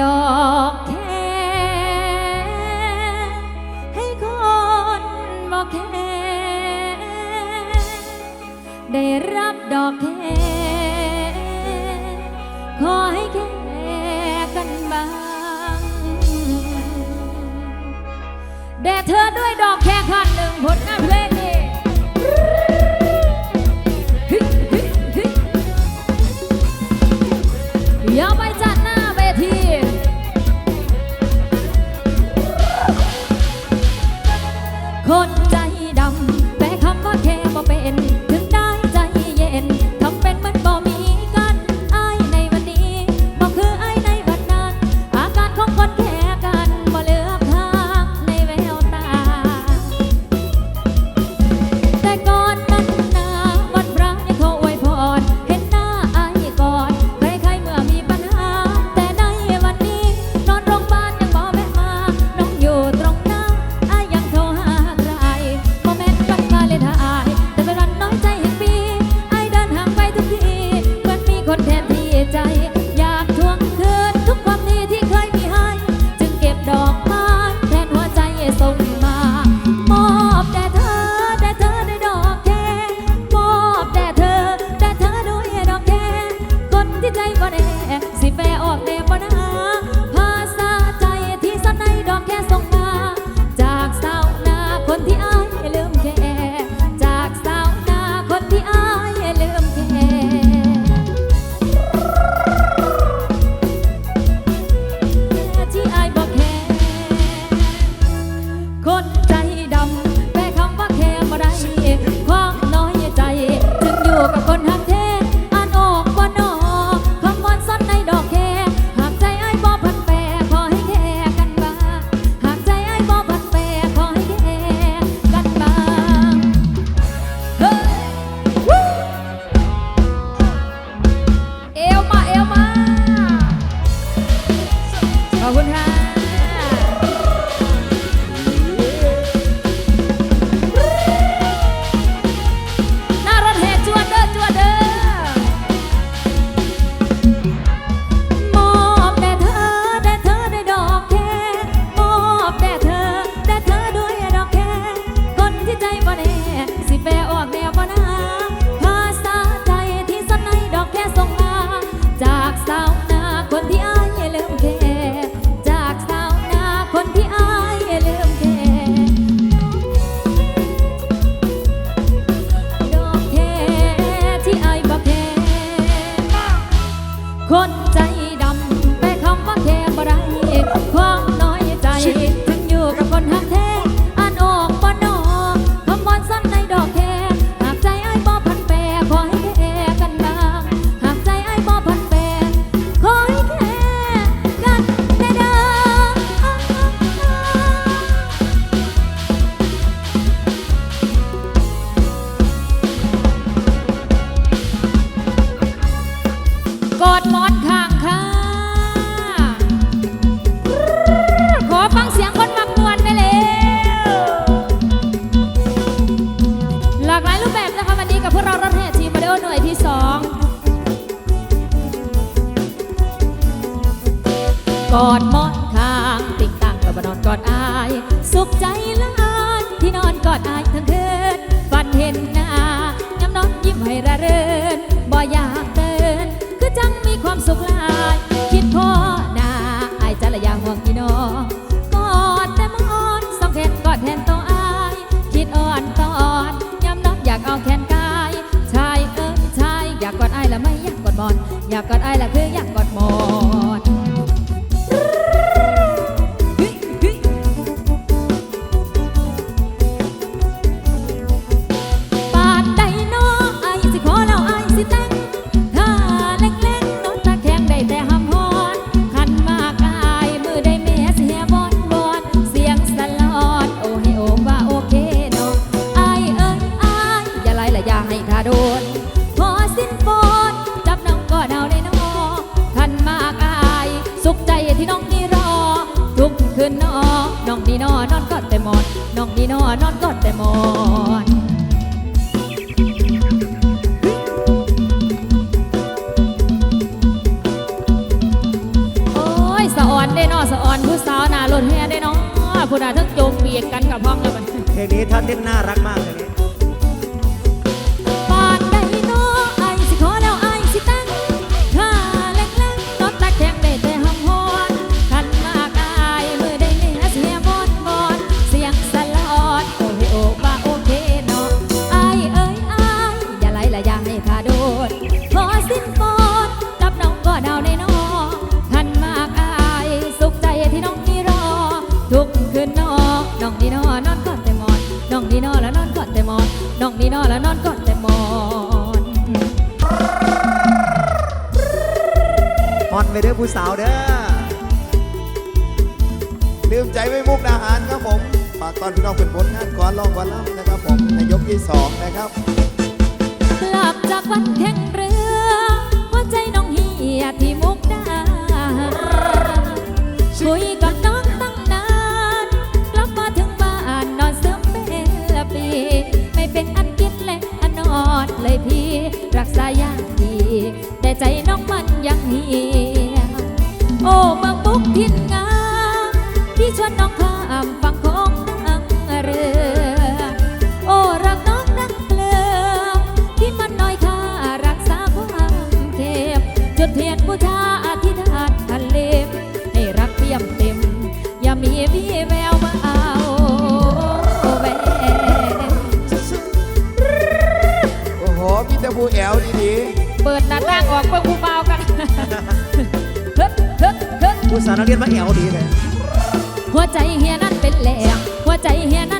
ดอกแค่ให้คนบอกแค่ได้ อดมอนข้างติ่งต่างกับนอนกอดอาย สุขใจละอานที่นอนกอดอายทั้งคืนฝันเห็นหน้าย้ำนอนยิ้มให้ระเรินบ่อยากเตือนคือจังมีความสุขหลาย คิดพ่อหน้าอายจะละยาห่วงพี่นอนกอดแต่มอนสองแขนกอดแทนต้องอาย คิดอ่อนตอนย้ำนอนอยากเอาแขนกายชายเอิยชายอยากกอดอายละไม่อยากกอดมอน อยากกอดอายละคืออยากกอด ไปเด้อผู้สาวเด้อลืมใจไว้มุกดาหารครับผมฝากตอนพี่น้องเป็นผลงานก่อนลองก่อนล่ำนะครับผมในยกที่สองนะครับกลับจากวันแข่งเรือหัวใจน้องเฮียที่มุกดาหารคุยกับน้องตั้งนานกลับมาถึงบ้านนอนซึมเป็นละปี ไม่เป็นอันกินและอันนอนเลยพี่ รักษาอย่างดี แต่ใจน้องมันยังเฮีย โอ้เมืองบุกทินงามที่ชวนน้องข้ามฝั่งของนั่งเรือ โอ้รักน้องนักเกลือที่มันน้อยค่ารักษาความเค็มจดเทียนบูชาอธิษฐานทันเล็มให้รักเปี่ยมเต็ม อย่ามีวี่แววมาเอาแววโอ้โหมีแต่ผู้แอวดีเปิดหน้าต่างออกเบิ่งผู้เบา ผู้สาวนักเรียนมาแอวดีเลย หัวใจเฮียนั่นเป็นแหลงหัวใจเฮียนั่น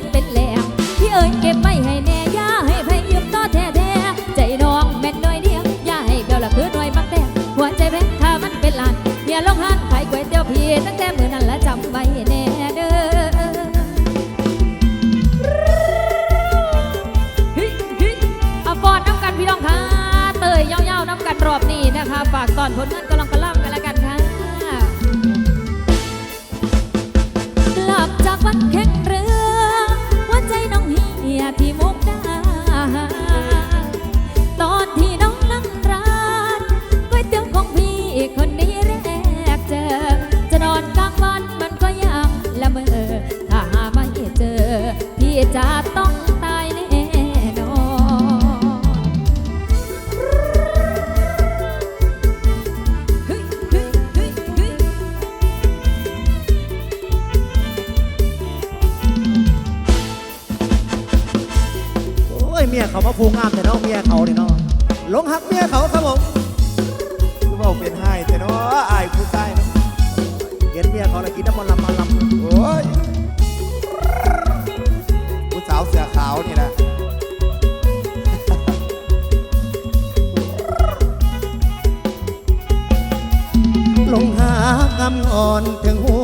ลงหากำอ่อนถึงหู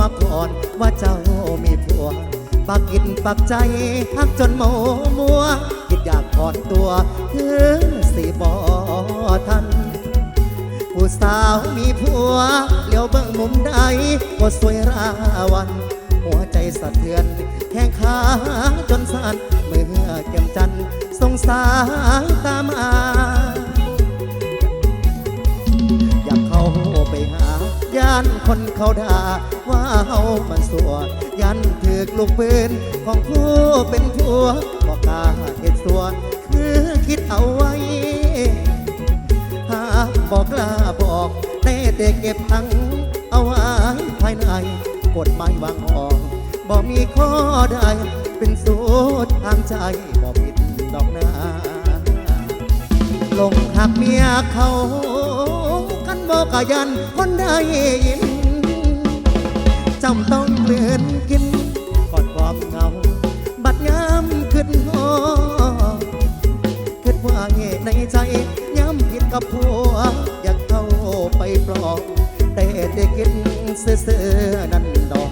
มาก่อนว่าเจ้ามีผัวปักกินปักใจหักจนโมมัว คิดอยากถอนตัวถึงสิบอทัน ผู้สาวมีผัวเลี้ยวเบิ่งมุมใดก็สวยราวัน หัวใจสะเทือนแข้งขาจนสั่นเมื่อเก็มจันทร์สงสารตามมา ไปหา ย่านคนเขาด่าว่าเฮามันสัวยันถือกลูกปืนของผู้เป็นผัวบอกกล้าเห็ดสัวคือคิดเอาไว้ หากบอกกล้าบอกแต่แต่เก็บทั้งเอาไว้ภายในกฎหมายวางออกบ่มีข้อใดเป็นสูตรทางใจบ่ผิดดอกนาลงหักเมียเขา บอกยันคนได้ยินจำต้องเลือนกินกอดความเหงา บัดยามขึ้นหอคิดว่าเหตในใจย้ำผิดกับผัว อยากเข้าไปปลอบแต่ได้กินเสื่อนั่นดอก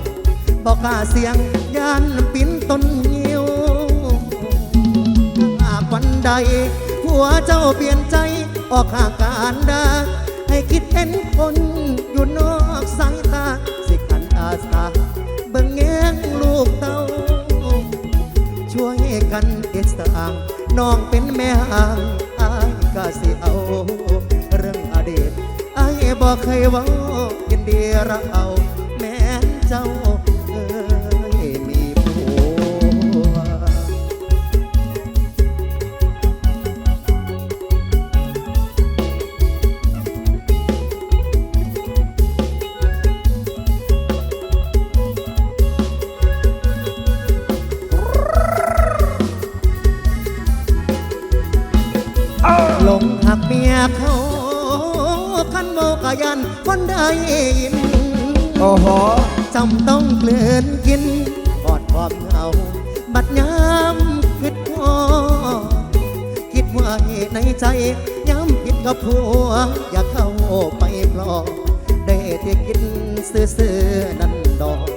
บอกกล้าเสียงยานปิ้นต้นยิวหากวันใดผัวเจ้าเปลี่ยนใจออกหาการดา ให้คิดเห็นคนอยู่นอกสายตา สิขันอาสาเบิ่งแง้งลูกเต้า ช่วยกันเอ็ดสร้างน้องเป็นแม่ห่างอายก็สิเอา เรื่องอดีตอายบอกเคยว่ายินดีรับเอา ได้ยิน โอ้โหจำต้องเกลือนกินกอดความเหงาบัดยามคิดพอคิดไว่าในใจย้ำผิดกับผัว อย่าเข้าไปปลอกได้ที่กินซื่อๆนั่นดอก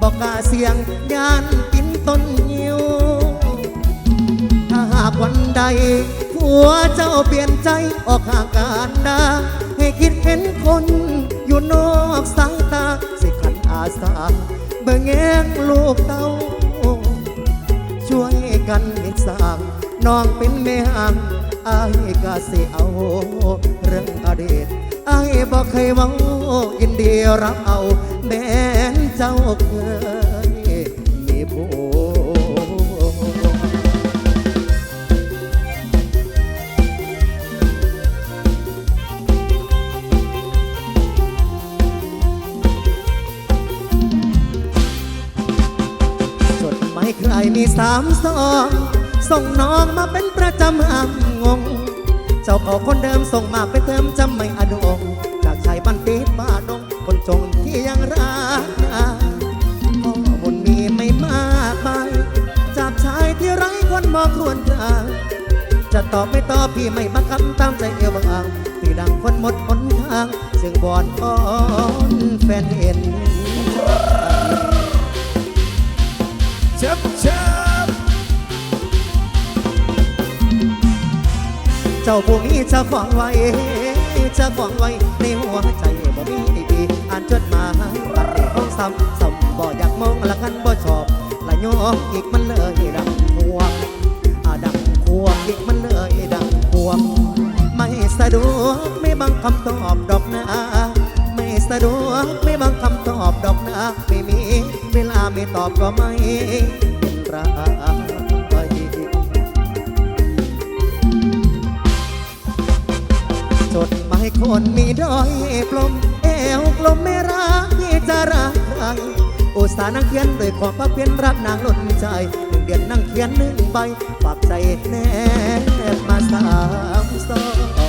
บอกกาเสียงยานกินต้นยิวถ้าหากวันใดผัวเจ้าเปลี่ยนใจออกห่างกันดาให้ คิดเห็นคนอยู่นอกสายตา สิขันอาสาเบิ่งแงงลูกเต้า ช่วยกันเห็นสางน้องเป็นแม่ห่างอายก็สิเอา เรื่องอดีตอายบอกเคยเว้ายินดีรับเอาแม้นเจ้าเคยายใครมีสามซองส่งน้องมาเป็นประจำห้ามงง เจ้าเขาคนเดิมส่งมาไปเติมจำไม่อดงจากชายบันติดบ้าดงคนจงที่ยังรักข้อมูลมีไม่มากมายจากชายที่ไร้คนมองควรกลางจะตอบไม่ตอบพี่ไม่บังคับตามใจเอวบางพี่ดังคนหมดหนทาง ซึ่งบอดอ่อนแฟนเห็น ชิบเชิบเจ้าผู้มีเจ้าของไว้เจ้าของไว้ ในหัวใจบ่มีดีอ่านจดหมายบัดเด็กของซ้ำซ้ำบ่อยากมองละกันบ่ชอบละยอมอีกมันเลยดังควดังควอีกมันเลยดังควไม่สะดวกไม่บังคำตอบดอกนะไม่สะดวกไม่บังคำตอบดอกนะไม่มีเวลา ไม่ตอบก็ไม่เป็นไรจดหมายคนมีดอยปลมเอวกลมไม่รักที่จะรักใครอุตส่าห์นั่งเขียนด้วยความภาคเพียนรักนางล้นใจหนึ่งเดือนนั่งเขียนหนึ่งใบฝากใจแนบมาสามซอง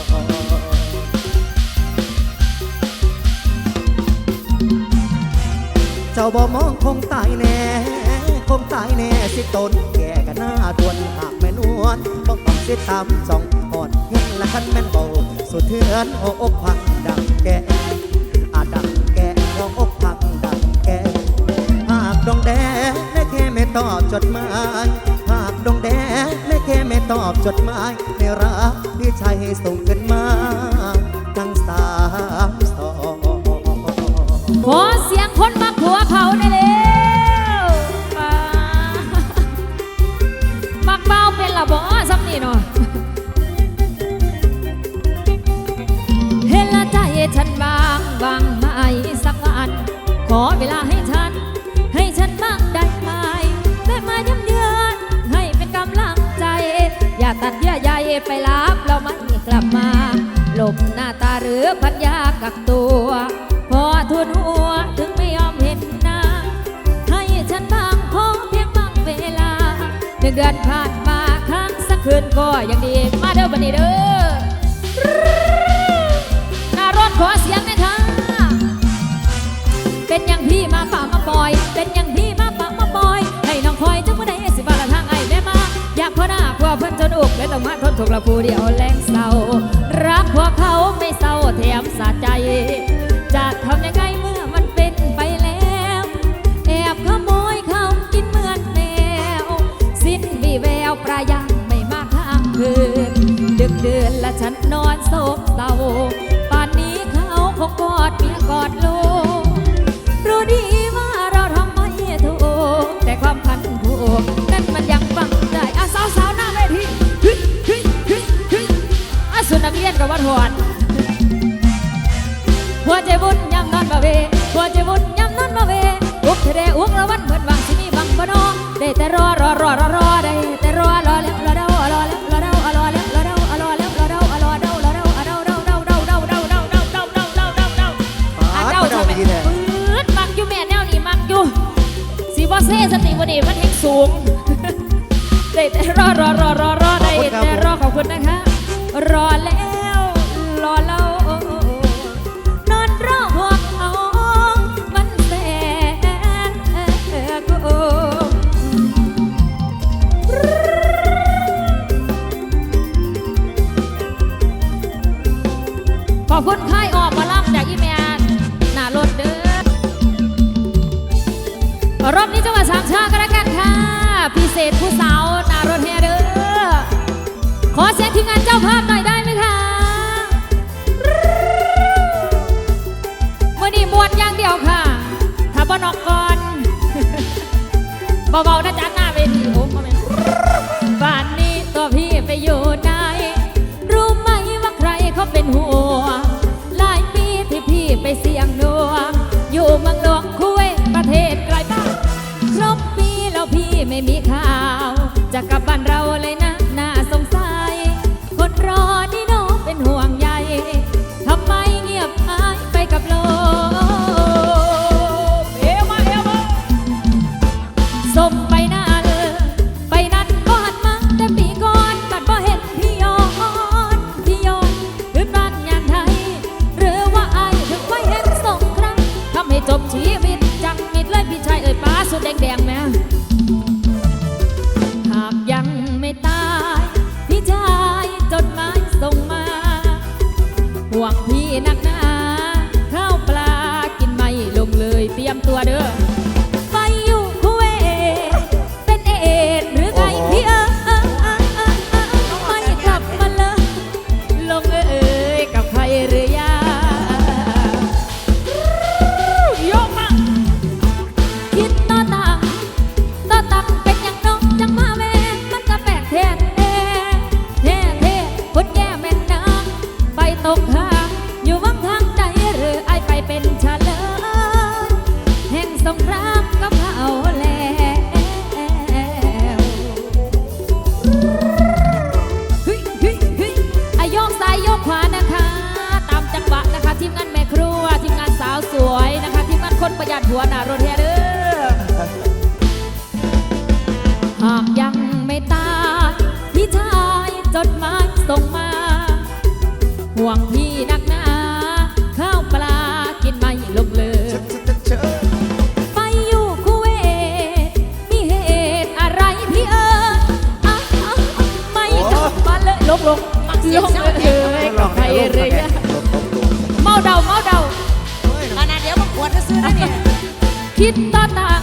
จ้าบ่มองคงตายแน่คงตายแน่สิตนแก่กันหน้าดวนหากแม่นวลต้องต้องสิตามสองหอดเงินละคันแม่นเบาสุดเทือนโออกพังดังแก่อาดังแก่หัวอกพังดังแก่หากดงแดงไม่แค่ไม่ตอบจดหมายหากดงแดงไม่แค่ไม่ตอบจดหมายไม่รักพี่ชายให้ส่งขึ้นมาทั้งสามสอง ผัวเขาได้เร็วอ่ามักเบาเป็นละบ่ซ้ำนี่เนาะเห็นละใจฉันบางบางไหมสักวัน ขอเวลาให้ฉัน ให้ฉันบ้างได้ไหมแม่มาย้ำเยือนให้เป็นกำลังใจ อย่าตัดเยื่อใยไปรับเราไม่กลับมา หลบหน้าตาหรือพัญญากักตัว งเดือนผ่านมาครั้งสักคืนก็ยังดี มาเด้อบันนี้เด้อหน้ารถขอเสียงหน่อยค่ะเป็นอย่างพี่มาป่ามาปล่อย เป็นอย่างพี่มาป่ามาปล่อย ให้น้องคอยจังบ่ได้สิบาละทางไอ้แม่มา อยากพ่อหน้าพ่อเพิ่นจนอกเลยต้องมาทนถูกละผู้เดียวแรงเศร้า รักพวกเขาไม่เศร้าแถมสะใจ 走 หยัดหัวหน้ารถแฮเด้อหากยังไม่ตายพี่ชายจดหมายส่งมา ห่วงพี่นักหนาข้าวปลากินไม่ลงเลยเชิญเชิญเชิญเชิญไปอยู่คุเวตมีเหตุอะไรพี่เอ๋ยอะอะอะไม่กลับมาเลยลงลงลงเลยกับใครเลยลบลบลบเมาเดาเมาเดา ขนาดเดี๋ยวมันขวดจะซื้อนะเนี่ย คิดต่อตา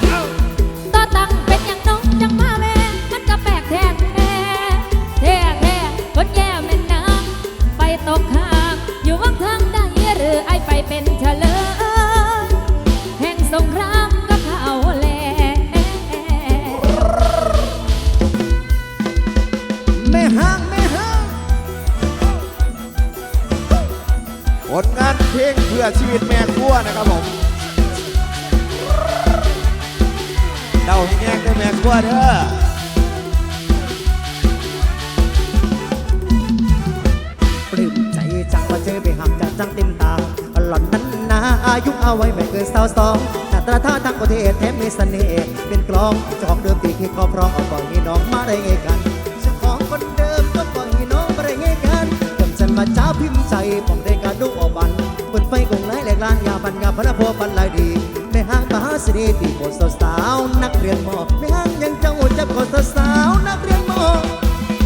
นักเรียนมอในห้างยังเจ้าจะโคตรสาวนักเรียนมอ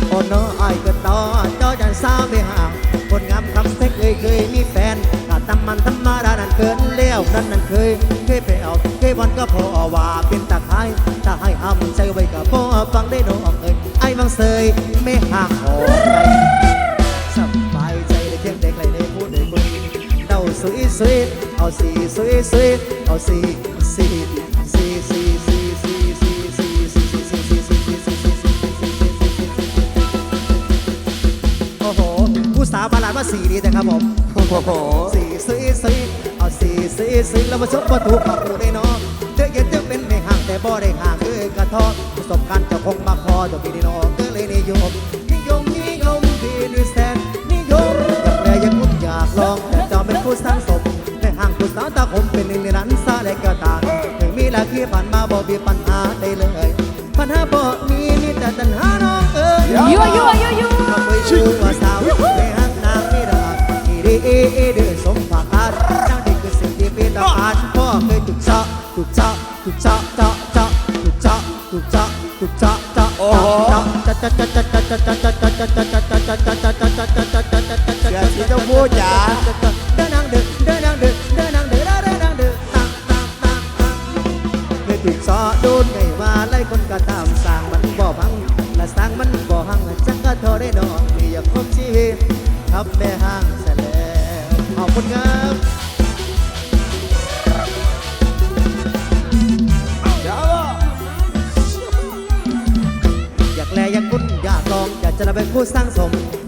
โอ้น้อไอ้ายก็ต่อจอจันสาวไม่ห่างคนงามคำเซ็กเคยเคยมีแฟนถ้าทำมันธรรมดานั่นเกินเลี้ยวนั่นนั่นเคยเคยไปเอาเคยวันก็พอว่าเป็นตาไคร้ถ้าให้ทำใจไว้ก็พอฟังได้น้องเอ้ยไอ้บางเสยไม่ห่างหอใจสบายใจได้เพียงเด็กไรได้พูดได้คุยเดาสวยสวยเอาสีสวยสวยเอาสีสี สาวบาลานมาสีดีนะครับผมโอ้โหสีสีสีเอาสีสีสีแล้วมาชกประตูขับรู้ได้เนาะเธอเย็นเธอเป็นไม่ห่างแต่บ่ได้ห่างคือกระทอประสบการณ์เจะคงมาพอจะมีดีเนาะก็เลยนิยมนิยมนิยมพี่ด้วยแสนนิยมอยากเลยยังมุ่งอยากลองแต่จอมเป็นผู้สร้างสมในห่างผู้สาวตาคมเป็นหนึ่งในนั้นซาและก็ต่างถึงมีหลายที่ผ่านมาบ่มีปัญหาได้เลยปัญหาบ่มีมีแต่ปัญหาน้องเอ๋ยยั่วยั่วยั่วยั่วก็เคยชื่อว่าสาว เดือสมภารการนางดีคือสิ่งที่มีต้องการพ่อเคยถูกเจาะถูกเจาะถูกเจาะจาะเจาะ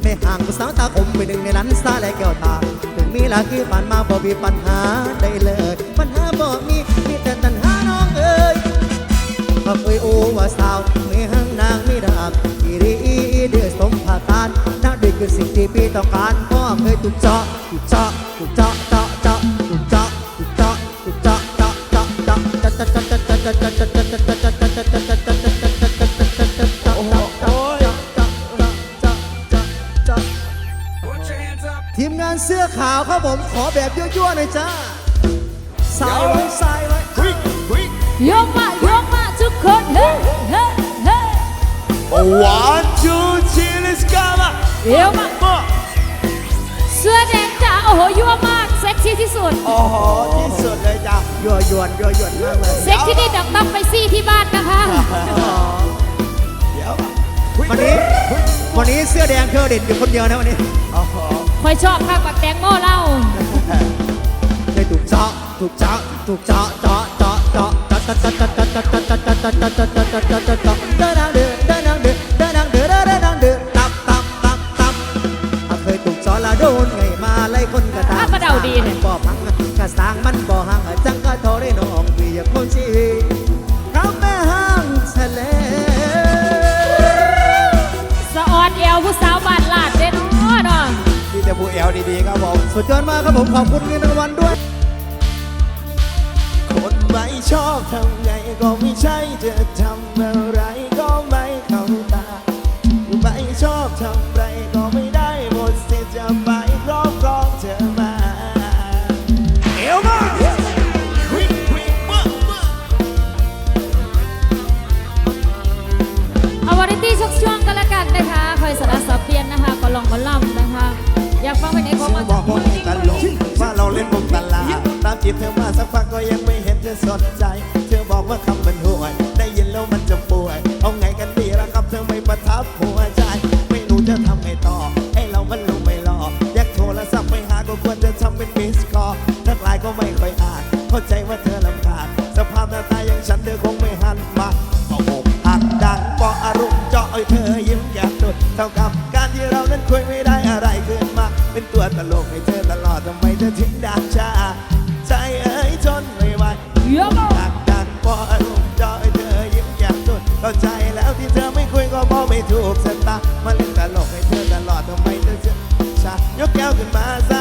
ไม่ห่างกูสาวตาคมไปหนึ่งในนั้นซาและแก้วตา ถึงมีลาคีผ่านมาบ่มีปัญหาได้เลย ปัญหาบ่มีมีแต่ตัณหาน้องเอ้ยพอเคยโอว่าสาวไม่ห่างนางไม่ดากอีรีอีเดือสมผาตานนักดึกคือสิ่งที่พี่ต้องการพ่อเคยตุกเจาะตุกเจาะตุกเจาะ ขาวครับผมขอแบบยั่วๆหน่อยจ้าสายไว้สายไว้ยกมายกมาทุกคนเฮ้เฮ้เฮ้ One two three let's go มาเดี๋ยวมาเสื้อแดงจ้าโอ้โหยั่วมากเซ็กซี่ที่สุดโอ้โหที่สุดเลยจ้ายั่วยวนยั่วยวนมากเลยเซ็กซี่นี่ดักต้องไปซี่ที่บ้านนะคะเดี๋ยววันนี้วันนี้เสื้อแดงเธอเด่นอยู่คนเดียวนะวันนี้ คอยชอบข้างบักแตงโมเล่าได้ถูกเจาะถูกเจาะถูกเจาะเจาะเจาะเจาะเจาะเจาะเจาะเจาะเจาะเจาะเจาะเจาะเจาะเจาะเจาะเจาะเจาะเจาะเดินนางเดือเดินนางเดือเดินนางเดือเดินจางเดือตับตับตับตับอาเคยถูกสอนละโดนไงมาไล่คนกระตาข้ามาเดาดีเนี่ยบ่พังกระสางมันบ่ห่างจังก็ทอได้น้องพี่อยากมุ่งชี คู่เอลดีๆครับผมสุดยอดมากครับผมขอบคุณเงินรางวัลด้วย คนไม่ชอบทำไงก็ไม่ใช่จะทำอะไรก็ไม่เข้าตาไม่ชอบทำ out in my eyes.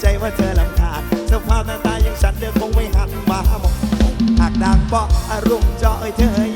ใจว่าเธอลำคาญสภาพหน้าตาอย่างฉันเธอคงไม่หันมามองหากดังเปาะอารมณ์จาะอ้ยเธอ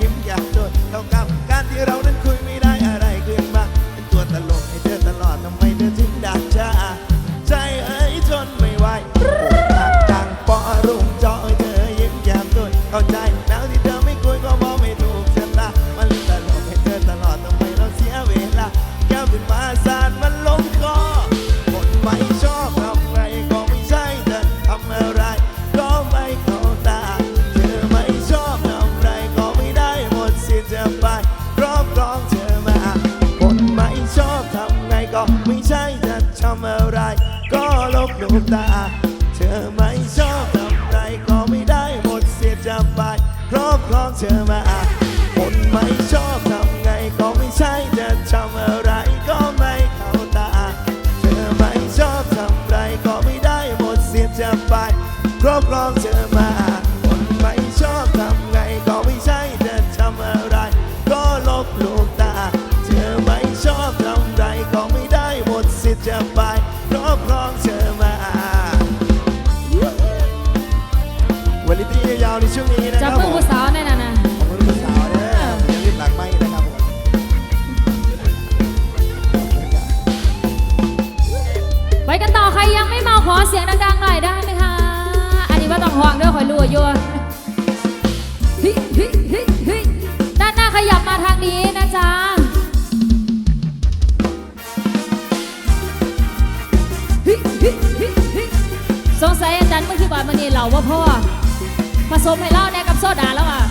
ผสมให้เล่าแน่กับโซดาแล้วอะ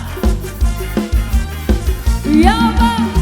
โยก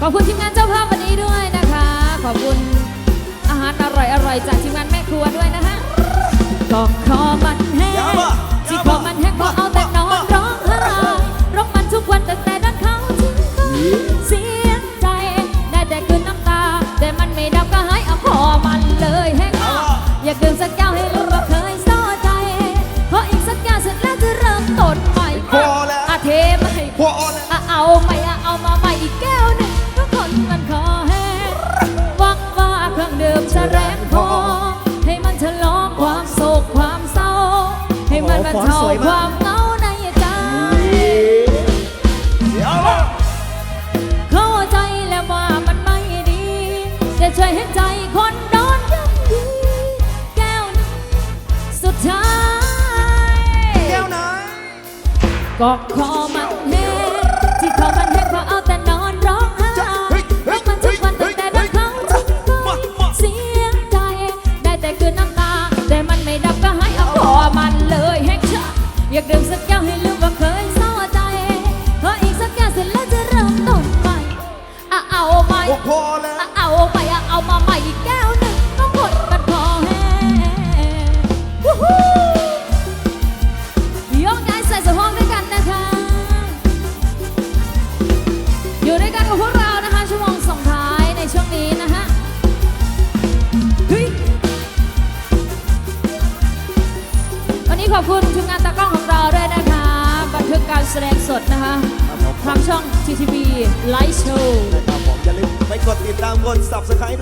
ขอบคุณทีมงานเจ้าภาพวันนี้ด้วยนะคะ ขอบคุณอาหารอร่อยๆจากทีมงานแม่ครัวด้วยนะคะกล่องคอมัน ก็ขอมันแห้ที่คอมันแห้เพราะเอาแต่นอนร้องไห้ร้องมันทุกวันตั้งแต่รักเขาทิ้งไปเสียใจ ได้แต่คืนน้ำตา แต่มันไม่ดับก็ให้เอาคอมันเลยเฮ้งชอยากดื่มสัก การแสดงสดนะคะทางช่อง TTV Live Show นะครับผมอย่าลืมไปกดติดตามกด subscribe ด้วย